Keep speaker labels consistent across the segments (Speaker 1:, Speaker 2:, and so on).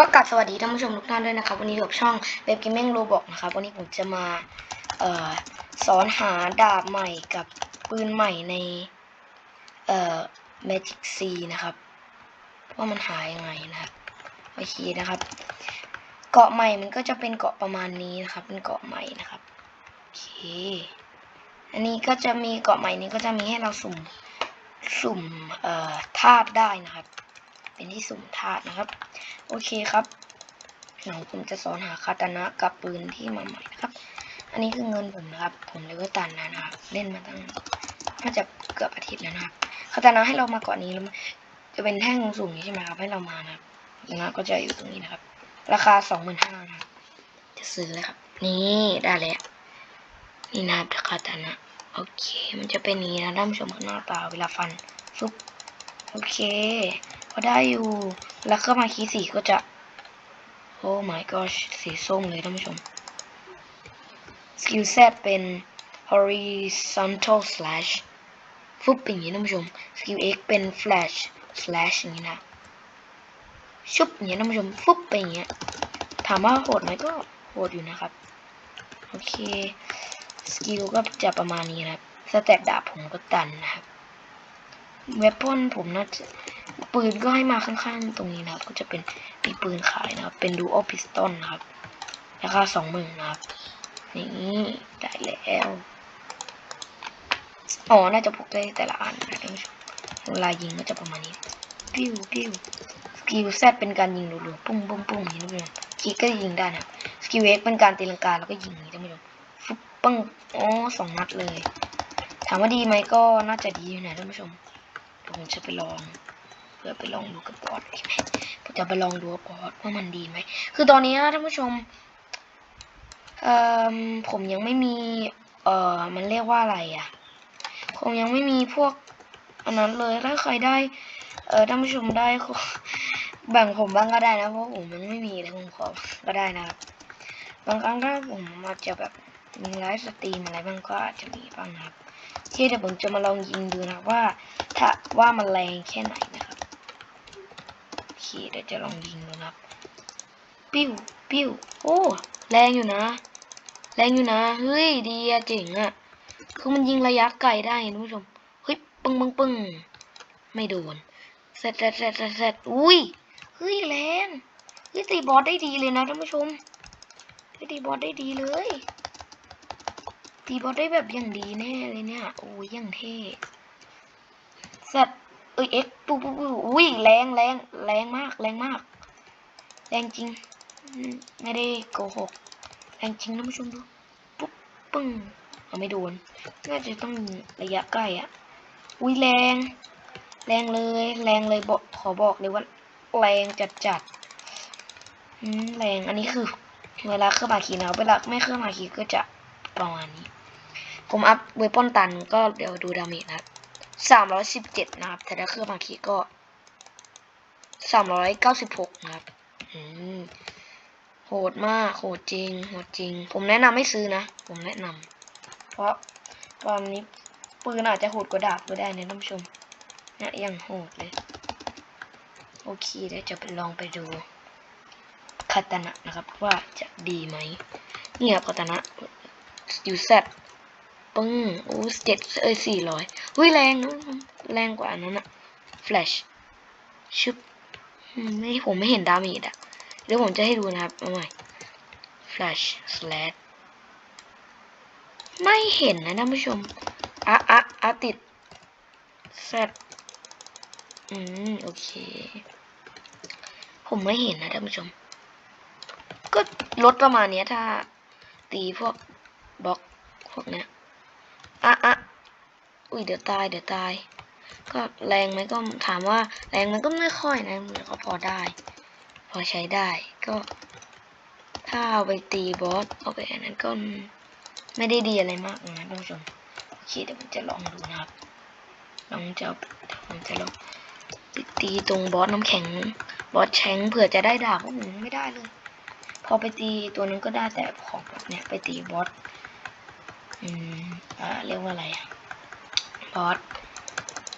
Speaker 1: ก็กลับสวัสดีท่านผู้ชมทุกท่านด้วยนะครับ วันนี้อยู่กับช่องเว็บ a กม i งโรบอกนะครับ วันนี้ผมจะมาเอ่อสอนหาดาบใหม่กับปืนใหม่ในเอ่อ Magic C นะครับ ว่ามันหายังไงนะครับโอเคนะครับ เกาะใหม่มันก็จะเป็นเกาะประมาณนี้นะครับ เป็นเกาะใหม่นะครับโอเคอันนี้ก็จะมีเกาะใหม่นี้ก็จะมีให้เราสุ่มสุ่มเอ่อธาตุได้นะครับ เป็นที่สุ่มธาตุนะครับ โอเคครับเดี๋ยวผมจะสอนหาคาตานะกับปืนที่มาใหม่นะครับ อันนี้คือเงินผมนะครับ ผมเลยว่าตันนะนะครับเล่นมาตั้งน่าจะเกือบอาทิตย์แล้วนะครับคาตานะให้เรามาก่อนนี้แล้วจะเป็นแท่งสูงนี้ใช่ไหมครับ ให้เรามานะครับนะก็จะอยู่ตรงนี้นะครับ ราคาสองหมื่นห้านะครับ จะซื้อเลยครับ นี่ได้แล้วนี่นะครับคาตานะโอเค มันจะเป็นนี้นะท่านผู้ชมหน้าตาเวลาฟันฟุบโอเค ก็ได้อยู่ แล้วเครื่องหมาคีย์สีก็จะ โอ้ my gosh สีส้มเลยท่านผู้ชม สกิล Z เป็น horizontal slash ฟุบอย่างนี้ท่านผู้ชม สกิล X เป็น flash slash อย่างนี้นะ ชุบอย่างนี้ท่านผู้ชม ฟุบไปอย่างเงี้ย ถามว่าโหดไหมก็โหดอยู่นะครับ โอเค สกิลก็จะประมาณนี้นะครับ สแตทดาบผมก็ตันนะครับ เวปอนผมน่าจะ ปืนก็ให้มาข้างๆตรงนี้นะครับ ก็จะเป็นมีปืนขายนะครับ เป็นดู a l พิสตอนนะครับ ราคาสองหมื่นนะครับ นี่ได้แล้ว อ๋อ น่าจะพกได้แต่ละอันนะท่านผู้ชมเวลายิงก็จะประมาณนี้ ปิ้วปิ้วสกิลแซดเป็นการยิงรัวๆปุ้งปุ้งปุ้งอย่างนี้นะเพื่อนคีก็ยิงได้นะสกิลเอ็กเป็นการตีลังกาแล้วก็ยิงอย่างนี้ท่านผู้ชมฟุบปังอ๋อสองนัดเลย ถามว่าดีไหมก็น่าจะดีอยู่นะท่านผู้ชมผมจะไปลอง เพื่อไปลองดูกับบอสใช่ไหมผมจะไปลองดูกับบอสว่ามันดีไหม คือตอนนี้นะท่านผู้ชมเอ่อผมยังไม่มี เอ่อ มันเรียกว่าอะไรอะ ผมยังไม่มีพวกอันนั้นเลย ถ้าใครได้ เอ่อท่านผู้ชมได้ก็แบ่งผมบ้างก็ได้นะ เพราะผมมันไม่มีเลยผมขอก็ได้นะครับ บางครั้งถ้าผมอาจจะแบบมีไลฟ์สตรีมอะไรบ้างก็อาจจะมีบ้างนะครับโอเคเดี๋ยวผมจะมาลองยิงดูนะว่า ถ้าว่ามันแรงแค่ไหนนะ เคเดี๋ยวจะลองยิงดูนะปิ้วปิ้วโอ้แรงอยู่นะ แรงอยู่นะ เฮ้ยดีอะเจ๋งอะคือมันยิงระยะไกลได้ท่านผู้ชมเฮ้ยปึ้งปึ้งปึ้งไม่โดนเสร็จเสร็จเสร็จเสร็จเสร็จอุ้ยเฮ้ยแรงเฮ้ยตีบอสได้ดีเลยนะท่านผู้ชมตีบอสได้ดีเลยตีบอสได้แบบอย่างดีแน่เลยเนี่ยโอ้ยอย่างเท่เสร็จ เอ้ยเอ็กปุ๊บปุ๊บปุ๊บอุ้ยแรงแรงแรงมากแรงมาก แรงจริง ไม่ได้โกหกแรงจริงท่านผู้ชมดูปุ๊บปึ้งเอาไม่โดนน่าจะต้องระยะใกล้อะอุ้ยแรง แรงเลย แรงเลยบอกขอบอกเลยว่า แรงจัดจัดแรงอันนี้คือ เวลาเครื่องมาขีดนะเวลาไม่เครื่องมาขีดก็จะประมาณนี้ ผมอัพเวปอนตันก็เดี๋ยวดูดาเมจนะ สามร้อยสิบเจ็ดนะครับ แต่ถ้าเครื่องหมายขีก็สามร้อยเก้าสิบหกนะครับโหดมากโหดจริงโหดจริง ผมแนะนำไม่ซื้อนะ ผมแนะนำเพราะตอนนี้ปืนอาจจะโหดกว่าดาบก็ได้นะท่านผู้ชมเนี่ยยังโหดเลย โอเคเดี๋ยวจะไปลองไปดูคาตานะนะครับว่าจะดีไหมนี่ครับคาตานะยูเซต ปึ้งโอ้เจ็ดเอ้ยสี่ร้อยหุ้ยแรงนะแรงกว่านั้นอะแฟลชชุบไม่ผมไม่เห็นดาเมจอะเดี๋ยวผมจะให้ดูนะครับเอาใหม่ flash slash ไม่เห็นนะท่านผู้ชมอะอะอะติด z อืม โอเค ผมไม่เห็นนะท่านผู้ชม ก็ลดประมาณนี้ถ้าตีพวกบล็อกพวกเนี้ย อะอะอุ้ยเดี๋ยวตายเดี๋ยวตาย ก็แรงไหมก็ถามว่าแรงมันก็ไม่ค่อยนะมันก็พอได้ พอใช้ได้ก็ ถ้าเอาไปตีบอสเอาไปอันนั้นก็ไม่ได้ดีอะไรมากนะท่านผู้ชมโอเคเดี๋ยวผมจะลองดูนะครับลองจะเอาเดี๋ยวผมจะลองตีตรงบอสน้ำแข็ง บอสแชงเผื่อจะได้ดาบพราะผมยังไม่ได้เลย พอไปตีตัวนึงก็ได้แต่ของแบบเนี้ยไปตีบอส อืมอ่าเรียกว่าอะไรอะบอส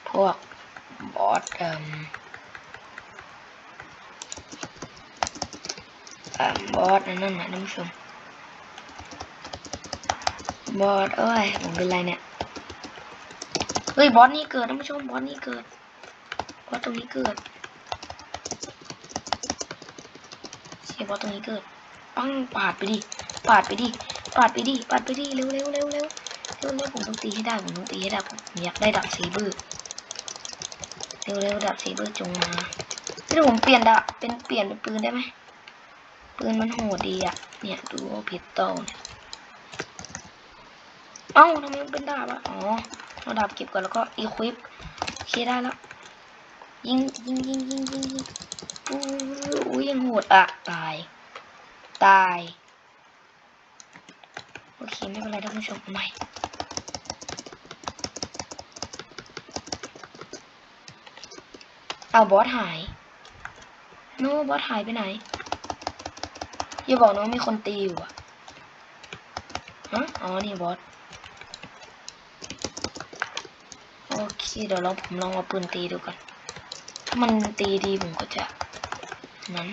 Speaker 1: พวกบอสเอ่มอ่าบอสนั่นน่ะท่านผู้ชมบอสเอ้ยผมเป็นไรเนี่ยเฮ้ยบอสนี่เกิดท่านผู้ชมบอสนี่เกิดบอสตรงนี้เกิดเชียบอสตรงนี้เกิดปังปาดไปดิปาดไปดิ ปาดไปดิปาดไปดิเร็วเร็วเร็วเร็วเร็วเร็วผมต้องตีให้ได้ผมต้องตีให้ได้ผมอยากได้ดับเซเบอร์เร็วเร็วดับเซเบอร์จงมาเดี๋ยวผมเปลี่ยนดาบเป็นเปลี่ยนเป็นปืนได้ไหมปืนมันโหดดีอะเนี่ยดูพิสตอลเนี่ยเอ้าทำไมมันเป็นดาบอะอ๋อเอาดาบเก็บก่อนแล้วก็อีควิปเคได้แล้วยิงยิงยิงยิงยิงยิงอู้อู้ยังโหดอะตายตาย โอเคไม่เป็นไรท่านผู้ชมใหม่เอาบอสหาย โน้บอสหายไปไหน อย่าบอกนะว่ามีคนตีอยู่อะฮะ อ๋อ นี่บอส โอเค เดี๋ยวเราผมลองเอาปืนตีดูก่อน ถ้ามันตีดีผมก็จะ นั้น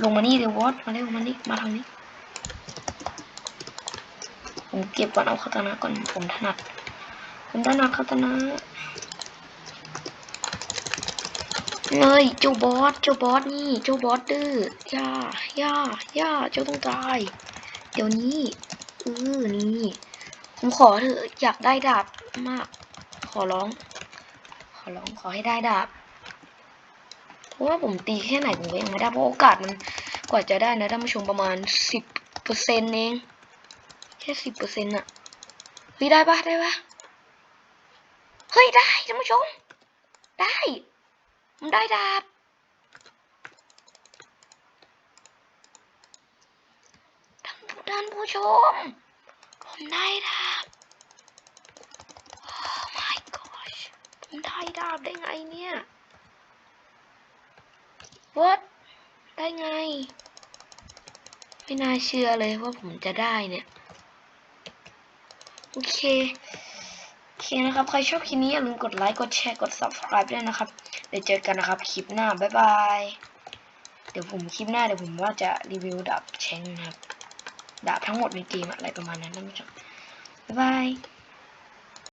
Speaker 1: ลงมานี่เดี๋ยววอตมาเร็วมานี่มาทางนี้ ผมเก็บก่อนเอาคาตานะก่อนผมถนัดผมถนัดคาตานะเฮ้ยเจ้าบอสเจ้าบอสนี่เจ้าบอสดื้อย่าย่าย่าเจ้าต้องตาย เดี๋ยวนี้เออนี่ผมขอเถอะอยากได้ดาบมาก ขอร้อง ขอร้องขอให้ได้ดาบ ราะว่าผมตีแค่ไหนผมก็ยังไม่ได้เพราะโอกาสมันกว่าจะได้นะท่านผู้ชมประมาณสิบเปอร์เซ็นต์เองแค่สิบเปอร์เซ็นต์อะเฮ้ยได้ปะได้ปะเฮ้ยได้ท่านผู้ชม ได้ผมได้ดาบท่านผู้ท่านผู้ชม ผมได้ดาบ Oh my gosh ผมได้ดาบได้ไงเนี่ย What ได้ไง ไม่น่าเชื่อเลยว่าผมจะได้เนี่ย โอเค โอเคนะครับ ใครชอบคลิปนี้อย่าลืมกดไลค์ กดแชร์ กด subscribe ด้วยนะครับ เดี๋ยวเจอกันนะครับ คลิปหน้า บ๊ายบาย เดี๋ยวผมคลิปหน้าเดี๋ยวผมว่าจะรีวิวดาบแชงนะครับ ดาบทั้งหมดในเกมอะไรประมาณนั้นนะท่านผู้ชมบ๊ายบาย